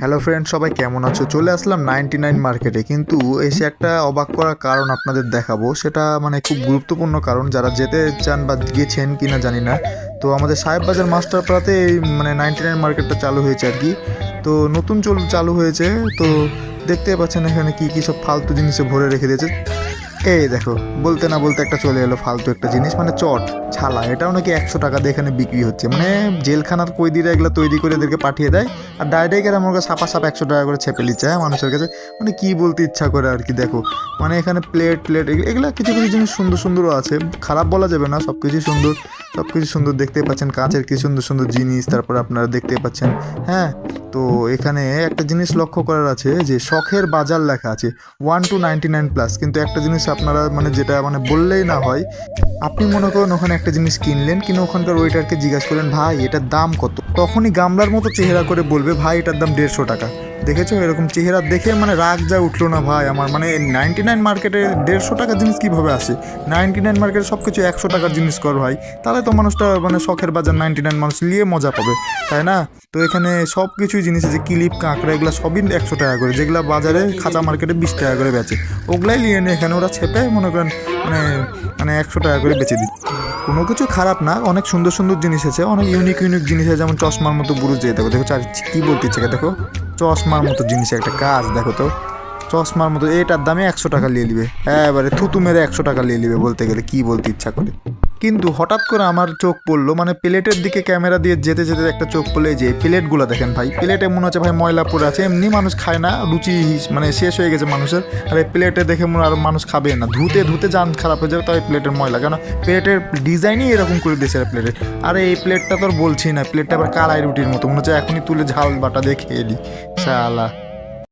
Hello friend সবাই কেমন আছো? চলে আসলাম নাইনটি নাইন মার্কেটে কিন্তু এসে একটা অবাক করার কারণ আপনাদের দেখাবো। সেটা মানে খুব গুরুত্বপূর্ণ কারণ, যারা যেতে চান বা গেছেন কিনা জানি না। তো আমাদের সাহেব বাজার মাস্টারপাড়াতে এই মানে নাইনটি নাইন মার্কেটটা চালু হয়েছে আর কি। তো নতুন চল, চালু হয়েছে। তো দেখতে পাচ্ছেন এখানে কি কি সব ফালতু জিনিসে ভরে রেখে দিয়েছে। এই দেখো, বলতে না বলতে একটা চলে এলো ফালতু একটা জিনিস মানে চট, ছালা, এটাও নাকি একশো টাকা দিয়ে এখানে বিক্রি হচ্ছে। মানে জেলখানার কৈদিরা এগুলো তৈরি করে এদেরকে পাঠিয়ে দেয়, আর ডাইরেক্ট এরা আমার সাপা সাপ একশো টাকা করে ছেপে নিচ্ছে হ্যাঁ মানুষের কাছে। মানে কি বলতে ইচ্ছা করে আর কি, দেখো। মানে এখানে প্লেট প্লেট এগুলো কিছু কিছু জিনিস সুন্দর সুন্দরও আছে, খারাপ বলা যাবে না সব কিছুই সুন্দর। সব কিছু সুন্দর দেখতে পাচ্ছেন, কাঁচের কি সুন্দর সুন্দর জিনিস, তারপর আপনারা দেখতে পাচ্ছেন হ্যাঁ? তো এখানে একটা জিনিস লক্ষ্য করার আছে যে শখের বাজার লেখা আছে one two ninety nine plus কিন্তু একটা জিনিস আপনারা মানে যেটা মানে বললেই না হয়, আপনি মনে করুন ওখানে একটা জিনিস কিনলেন, কিনে ওখানকার ওয়েটারকে জিজ্ঞাসা করলেন, ভাই, এটার দাম কত? তখনই গামলার মতো চেহারা করে বলবে, ভাই, এটার দাম দেড়শো টাকা। দেখেছ এরকম চেহারা দেখে মানে রাগ যা উঠল না ভাই আমার? মানে নাইনটি নাইন মার্কেটে দেড়শো টাকার জিনিস কীভাবে আসে? নাইনটি নাইন মার্কেটে সব কিছু একশো টাকার জিনিস কর ভাই। তাহলে তো মানুষটা মানে শখের বাজার নাইনটি নাইন মানুষ নিয়ে মজা পাবে, তাই না? তো এখানে সব কিছুই জিনিস আছে, ক্লিপ, কাঁকড়া, এগুলো সবই একশো টাকা করে। যেগুলো বাজারে খাঁচা মার্কেটে বিশ টাকা করে বেচে। ওগুলাই নিয়ে নিয়ে এখানে ওরা ছেপে মনে করেন মানে মানে একশো টাকা করে বেচে দিচ্ছে। কোনো কিছু খারাপ না, অনেক সুন্দর সুন্দর জিনিস আছে, অনেক ইউনিক ইউনিক জিনিস আছে, যেমন চশমার মতো বুড়ো যেয়ে দেখো। দেখো চার- কি বলতে ইচ্ছে দেখো? চশমার মতো জিনিস একটা কাজ দেখো তো। চশমার মতো, এটার দামে একশো টাকা নিয়ে নিবে। এবারে থুতু মেরে একশো টাকা নিয়ে নিবে বলতে গেলে, কি বলতে ইচ্ছা করে। কিন্তু হঠাৎ করে আমার চোখ পড়ল মানে প্লেটের দিকে ক্যামেরা দিয়ে যেতে যেতে একটা চোখ পড়লে যে প্লেটগুলো দেখেন ভাই, প্লেটে মনে হচ্ছে ভাই ময়লা পড়ে আছে, এমনি মানুষ খায় না, রুচি মানে শেষ হয়ে গেছে মানুষের। আর এই প্লেটে দেখে মনে আর মানুষ খাবে না। ধুতে ধুতে যান খারাপ হয়ে যাবে তাই প্লেটের ময়লা। কেন? প্লেটের ডিজাইনই এরকম করে দিয়েছে প্লেটের। আরে এই প্লেটটা তো বলছি না, প্লেটটা আবার কালাই রুটির মতো, মনে হচ্ছে এখনই তুলে ঝাল বাটা দিয়ে খেয়ে নিই শালা।